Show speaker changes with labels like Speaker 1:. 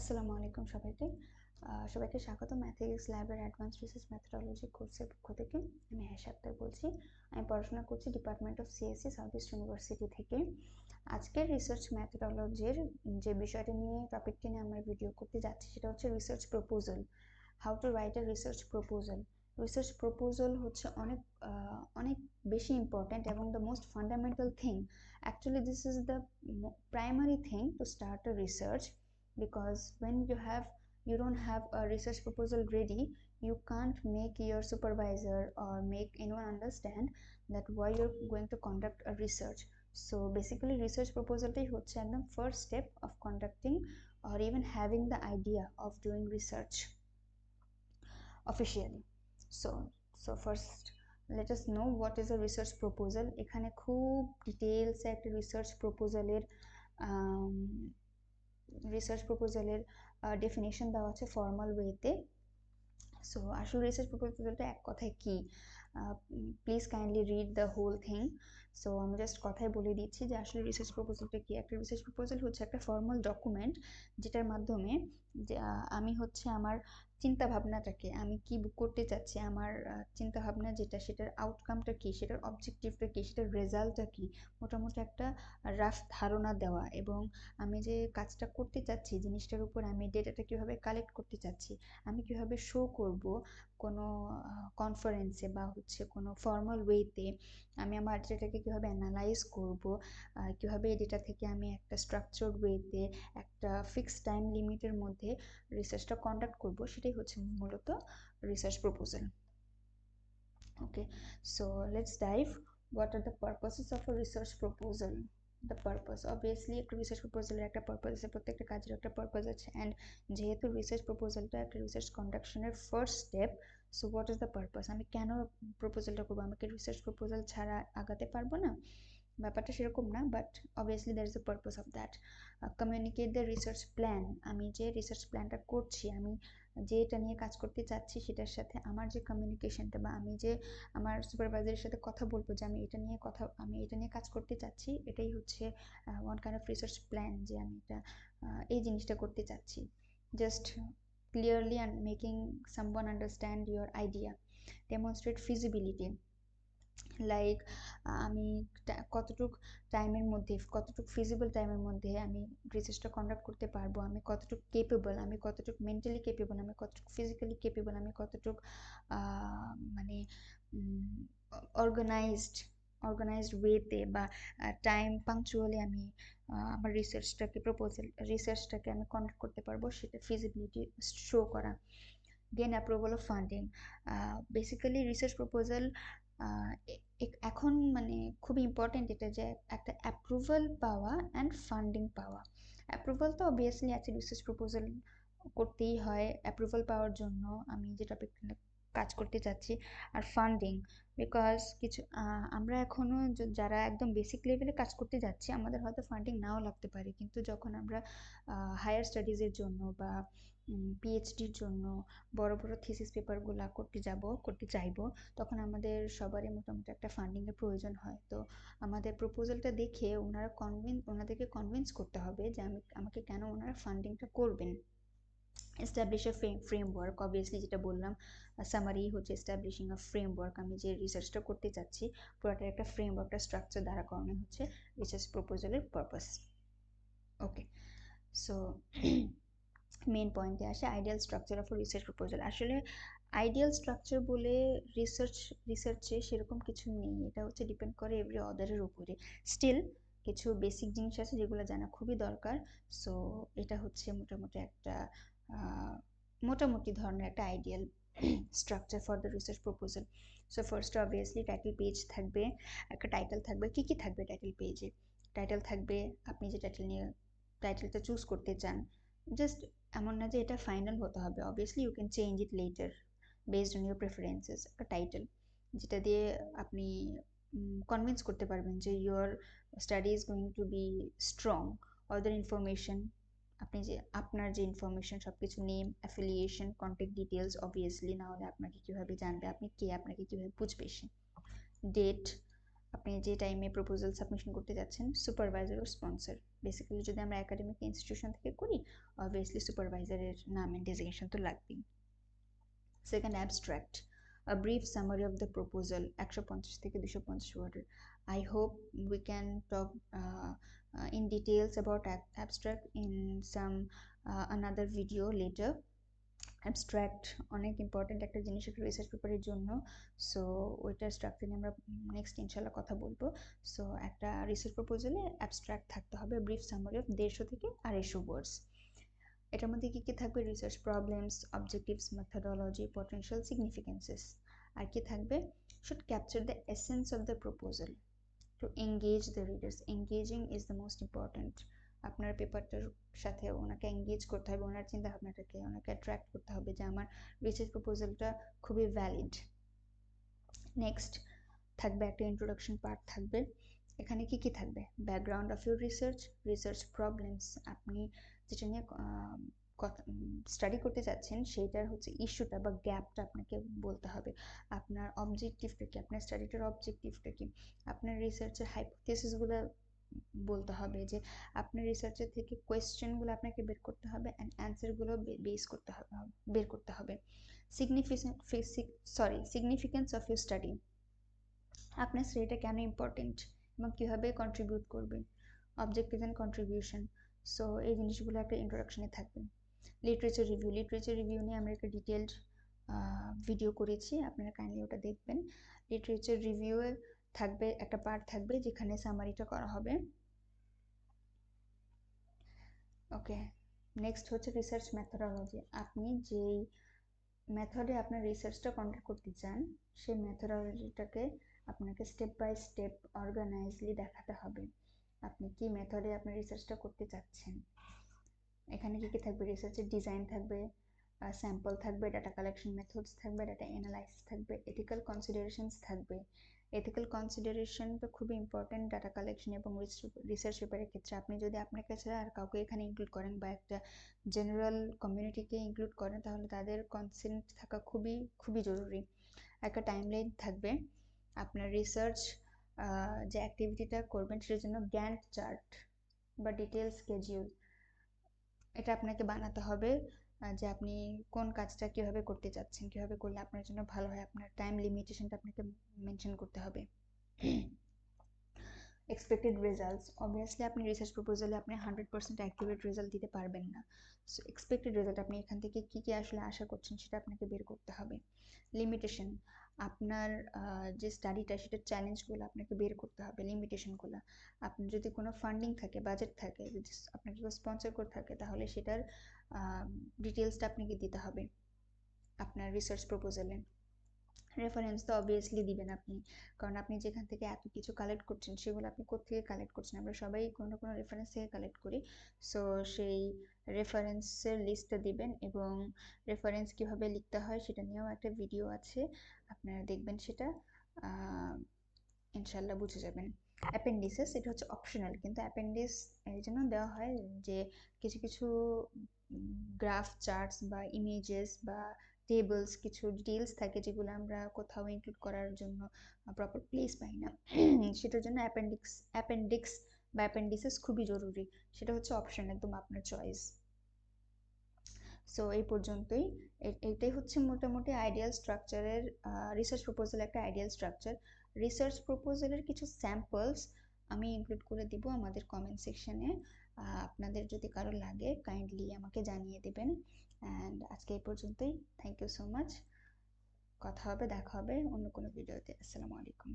Speaker 1: আসসালামু আলাইকুম সবাইকে। সবাইকে স্বাগত ম্যাথমেটিক্স ল্যাবের অ্যাডভান্স রিসার্চ ম্যাথোডলজি কোর্সের পক্ষ থেকে। আমি হ্যাশ আক্তার বলছি। আমি পড়াশোনা করছি department of CSC south east university থেকে। আজকের রিসার্চ ম্যাথোডলজির যে বিষয়টি নিয়ে টপিকটি নিয়ে আমরা ভিডিও করতে যাচ্ছি, সেটা হচ্ছে research proposal how to write a research proposal research proposal হচ্ছে অনেক অনেক বেশি ইম্পর্ট্যান্ট এবং the most fundamental thing actually this is the primary thing to start a research because when you have you don't have a research proposal ready you can't make your supervisor or make anyone understand that why you're going to conduct a research so basically research proposal টাই হচ্ছে একদম first step of conducting or even having the idea of doing research officially so so first let us know what is a research proposal এখানে খুব details একটা research প্রপোজালের research প্রপোজালের definition দেওয়া আছে formal ওয়েতে সো আসলে রিসার্চ প্রপোজালটা এক কথায় কি? Please kindly read the whole thing so আমি জাস্ট কথায় বলে দিচ্ছি যে আসলে রিসার্চ প্রপোজালটা কি? একটা রিসার্চ প্রপোজাল হচ্ছে একটা ফর্মাল ডকুমেন্ট যেটার মাধ্যমে যে আমি হচ্ছে আমার চিন্তা ভাবনাটাকে আমি কি করতে চাচ্ছি, আমার চিন্তা ভাবনা যেটা, সেটার আউটকামটা কী, সেটার অবজেক্টিভটা কী, সেটার রেজাল্টটা কী, মোটামুটি একটা রাফ ধারণা দেওয়া এবং আমি যে কাজটা করতে চাচ্ছি, জিনিসটার উপর আমি ডেটাটা কীভাবে কালেক্ট করতে চাচ্ছি, আমি কীভাবে শো করব কোনো কনফারেন্সে বা হচ্ছে কোনো ফর্মাল ওয়েতে আমি আমার ডেটাটাকে কীভাবে অ্যানালাইজ করব কীভাবে এই ডেটা থেকে আমি একটা স্ট্রাকচার্ড ওয়েতে একটা ফিক্সড টাইম লিমিটের মধ্যে রিসার্চটা কন্ডাক্ট করব, সেটাই হচ্ছে মূলত research proposal okay so let's dive what are the purposes of a research proposal the purpose obviously একটা রিসার্চ প্রপোজালের একটা পারপাস আছে, প্রত্যেকটা কাজের একটা পারপাস আছে অ্যান্ড যেহেতু রিসার্চ প্রপোজালটা একটা research কন্ডাকশনের first step so what is the purpose আমি কেন প্রপোজালটা করব? আমাকে রিসার্চ প্রপোজাল ছাড়া আগাতে পারব না? ব্যাপারটা সেরকম না but obviously there is the purpose of that communicate the research plan আমি যে রিসার্চ প্ল্যানটা করছি, আমি যে এটা নিয়ে কাজ করতে চাচ্ছি সেটার সাথে আমার যে কমিউনিকেশনটা বা আমি যে আমার সুপারভাইজারের সাথে কথা বলব যে আমি এটা নিয়ে কথা, আমি এটা নিয়ে কাজ করতে চাচ্ছি, এটাই হচ্ছে one kind of research plan যে আমি এটা এই জিনিসটা করতে চাচ্ছি। Just clearly and making someone understand your idea demonstrate feasibility like আমি কতটুক টাইমের মধ্যে, কতটুক ফিজিবল টাইমের মধ্যে আমি রিসার্চটা কন্ডাক্ট করতে পারব? আমি কতটুক কেপেবল আমি কতটুক মেন্টালি কেপেবল আমি কতটুক ফিজিক্যালি কেপেবল আমি কতটুক মানে অর্গানাইজড অর্গানাইজড ওয়েতে বা টাইম পাংচুয়ালি আমি আমার রিসার্চটাকে প্রপোজাল রিসার্চটাকে আমি কন্ডাক্ট করতে পারব? সেটা ফিজিবিলিটি শো করা। Gain approval of funding basically research proposal এখন মানে খুব ইম্পর্টেন্ট এটা যে একটা অ্যাপ্রুভাল পাওয়া অ্যান্ড ফান্ডিং পাওয়া। অ্যাপ্রুভাল তো অবভিয়াসলি আছে রিসার্চ প্রপোজাল করতেই হয়। অ্যাপ্রুভাল পাওয়ার জন্য আমি যে টপিক কাজ করতে চাচ্ছি আর ফান্ডিং বিকজ কিছু আমরা এখনও যারা একদম বেসিক লেভেলে কাজ করতে যাচ্ছি, আমাদের হয়তো ফান্ডিং নাও লাগতে পারে। কিন্তু যখন আমরা হায়ার স্টাডিজের জন্য বা পিএইচডির জন্য বড় বড় থিসিস পেপারগুলো করতে যাব, করতে চাইব, তখন আমাদের সবারই মোটামুটি একটা ফান্ডিংয়ের প্রয়োজন হয়। তো আমাদের প্রপোজালটা দেখে ওনারা কনভিন্স ওনাদেরকে কনভিন্স করতে হবে যে আমি, আমাকে কেন ওনারা ফান্ডিংটা করবেন। এস্টাবলিশ এ ফ্রেমওয়ার্ক অবভিয়াসলি যেটা বললাম সামারি হচ্ছে এস্টাবলিশিং আ ফ্রেমওয়ার্ক আমি যে রিসার্চটা করতে চাচ্ছি পুরোটার একটা ফ্রেমওয়ার্কটা স্ট্রাকচার দ্বারা করানো হচ্ছে রিসার্চ প্রপোজালের পারপাস ওকে সো মেন পয়েন্টে আসে ideal structure of research proposal আসলে আইডিয়াল স্ট্রাকচার বলে রিসার্চ রিসার্চে সেরকম কিছু নেই, এটা হচ্ছে ডিপেন্ড করে এভরি অদারের উপরে। স্টিল কিছু বেসিক জিনিস আছে যেগুলো জানা খুবই দরকার সো এটা হচ্ছে মোটামুটি একটা মোটামুটি ধরনের একটা ideal structure for the research proposal so first obviously title page থাকবে, একটা টাইটেল থাকবে। কী কী থাকবে টাইটেল পেজে টাইটেল থাকবে, আপনি যে টাইটেল নিয়ে টাইটেলটা চুজ করতে চান জাস্ট এমন না যে এটা ফাইনাল হতে হবে। Obviously you can change it later based on your preferences একটা টাইটেল যেটা দিয়ে আপনি কনভিন্স করতে পারবেন যে your study is going to be strong other information আপনি যে আপনার যে ইনফরমেশন সব কিছু name affiliation contact details obviously না হলে আপনাকে কীভাবে জানবে? আপনি কে? আপনাকে কীভাবে বুঝবে সে? ডেট আপনি যে টাইমে প্রপোজাল সাবমিশন করতে যাচ্ছেন সুপারভাইজার ও স্পন্সর বেসিক্যালি যদি আমরা একাডেমিক ইনস্টিটিউশন থেকে করি অবভিয়াসলি সুপারভাইজারের নাম অ্যান্ড ডেজিগনেশন তো লাগবেই। Second abstract a brief summary of the proposal একশো পঞ্চাশ থেকে দুশো পঞ্চাশ ওয়ার্ডের I hope we can talk uh, uh, in details about abstract in some uh, another video later abstract অনেক ইম্পর্টেন্ট একটা জিনিস একটা রিসার্চ পেপারের জন্য। সো ওইটার স্ট্রাকচার নিয়ে আমরা নেক্সট ইনশাল্লাহ কথা বলব। সো একটা রিসার্চ প্রপোজালে অ্যাবস্ট্রাক্ট থাকতে হবে। ব্রিফ সামারি অফ দেড়শো থেকে আড়াইশো ওয়ার্ডস এটার মধ্যে কী কী থাকবে? Research problems objectives methodology potential significances আর কি থাকবে? Should capture the essence of the proposal to engage the readers engaging is the most important আপনার পেপারটার সাথে ওনাকে এঙ্গেজ করতে হবে, ওনার চিন্তা ভাবনাটাকে ওনাকে অ্যাট্রাক্ট করতে হবে যে আমার রিসার্চ প্রপোজালটা খুবই ভ্যালিড নেক্সট থাকবে একটা ইন্ট্রোডাকশন পার্ট থাকবে। এখানে কি কি থাকবে? Background of your research research problems আপনি যেটা নিয়ে কথা স্টাডি করতে চাচ্ছেন সেইটার হচ্ছে ইস্যুটা বা গ্যাপটা আপনাকে বলতে হবে। আপনার অবজেক্টিভটা কি? আপনার স্টাডিটার অবজেক্টিভটা কি? আপনার রিসার্চের হাইপোথেসিসগুলো বলতে হবে যে, আপনার রিসার্চের থেকে কোয়েশ্চেনগুলো আপনাকে বের করতে হবে অ্যান্ড অ্যান্সারগুলো বেস করতে হবে, বের করতে হবে। Significant sorry significance of your study আপনার স্টাডিটা কেন ইম্পর্টেন্ট এবং কীভাবে কন্ট্রিবিউট করবে? অবজেক্টিভ অ্যান্ড কন্ট্রিবিউশন সো এই জিনিসগুলো একটা ইন্ট্রোডাকশনে থাকবে। লিটারেচার রিভিউ লিটারেচার রিভিউ নিয়ে আমরা একটা ডিটেলড ভিডিও করেছি। আপনারা কাইন্ডলি ওটা দেখবেন। লিটারেচার রিভিউয়ে থাকবে, একটা পার্ট থাকবে যেখানে সামারিটা করা হবে। ওকে নেক্সট হচ্ছে রিসার্চ মেথোডোলজি আপনি যেই মেথডে আপনার রিসার্চটা কন্ডাক্ট করতে চান, সেই মেথোডোলজিটাকে আপনাকে স্টেপ বাই স্টেপ অর্গানাইজলি দেখাতে হবে। আপনি কি মেথডে আপনার রিসার্চটা করতে চাচ্ছেন? এখানে কি কি থাকবে? রিসার্চের ডিজাইন থাকবে স্যাম্পল থাকবে ডাটা কালেকশন মেথডস থাকবে ডাটা অ্যানালাইসিস থাকবে এথিক্যাল কনসিডারেশনস থাকবে। এথিক্যাল কনসিডারেশন তো খুবই ইম্পর্টেন্ট ডাটা কালেকশন এবং রিসার্চ পেপারের ক্ষেত্রে। আপনি যদি আপনার কাছে আর কাউকে এখানে ইনক্লুড করেন বা একটা জেনারেল কমিউনিটিকে ইনক্লুড করেন, তাহলে তাদের কনসেন্ট থাকা খুবই খুবই জরুরি। একটা টাইমলাইন থাকবে। আপনার রিসার্চ যে অ্যাক্টিভিটিটা করবেন সেটার জন্য গ্যান্ট চার্ট বা ডিটেলস স্কেজিউল এটা আপনাকে বানাতে হবে যে আপনি কোন কাজটা কীভাবে করতে চাচ্ছেন, কীভাবে করলে আপনার জন্য ভালো হয়, আপনার টাইম লিমিটেশনটা আপনাকে মেনশন করতে হবে। এক্সপেক্টেড রেজাল্টস অবভিয়াসলি আপনি রিসার্চ প্রপোজালে আপনি হান্ড্রেড পার্সেন্ট অ্যাকিউরেট রেজাল্ট দিতে পারবেন না। সো এক্সপেক্টেড রেজাল্ট আপনি এখান থেকে কী কী আসলে আশা করছেন সেটা আপনাকে বের করতে হবে। লিমিটেশন আপনার যে স্টাডিটা সেটার চ্যালেঞ্জগুলো আপনাকে বের করতে হবে লিমিটেশনগুলো আপনার যদি কোনো ফান্ডিং থাকে বাজেট থাকে, যদি আপনার যদি স্পন্সর করে থাকে, তাহলে সেটার ডিটেলসটা আপনাকে দিতে হবে আপনার রিসার্চ প্রপোজালে রেফারেন্স তো অবভিয়াসলি দিবেন আপনি, কারণ আপনি যেখান থেকে এত কিছু কালেক্ট করছেন, সেগুলো আপনি কোথেকে কালেক্ট করছেন? আমরা সবাই কোনো কোনো রেফারেন্স থেকে কালেক্ট করি। সো সেই রেফারেন্সের লিস্টটা দিবেন এবং রেফারেন্স কীভাবে লিখতে হয় সেটা নিয়েও একটা ভিডিও আছে, আপনারা দেখবেন সেটা ইনশাল্লাহ বুঝে যাবেন। অ্যাপেন্ডিসেস এটা হচ্ছে অপশনাল কিন্তু অ্যাপেন্ডিস এই জন্য দেওয়া হয় যে কিছু কিছু গ্রাফ চার্টস বা ইমেজেস বা টেবলস কিছু ডিটেলস থাকে যেগুলো আমরা কোথাও ইনক্লুড করার জন্য প্রপার প্লেস পাই না। সেটার জন্য অ্যাপেন্ডিক্স অ্যাপেন্ডিক্স বা অ্যাপেন্ডিসেস খুবই জরুরি। সেটা হচ্ছে অপশন একদম আপনার চয়েস সো এই পর্যন্তই। এইটাই হচ্ছে মোটামুটি আইডিয়াল স্ট্রাকচারের রিসার্চ প্রপোজাল একটা আইডিয়াল স্ট্রাকচার রিসার্চ প্রপোজালের কিছু স্যাম্পলস আমি ইনক্লুড করে দিব আমাদের কমেন্ট সেকশনে আপনাদের যদি কারও লাগে কাইন্ডলি আমাকে জানিয়ে দেবেন। অ্যান্ড আজকে এই পর্যন্তই। থ্যাংক ইউ সো মাচ কথা হবে, দেখা হবে অন্য কোনো ভিডিওতে আসসালামু আলাইকুম।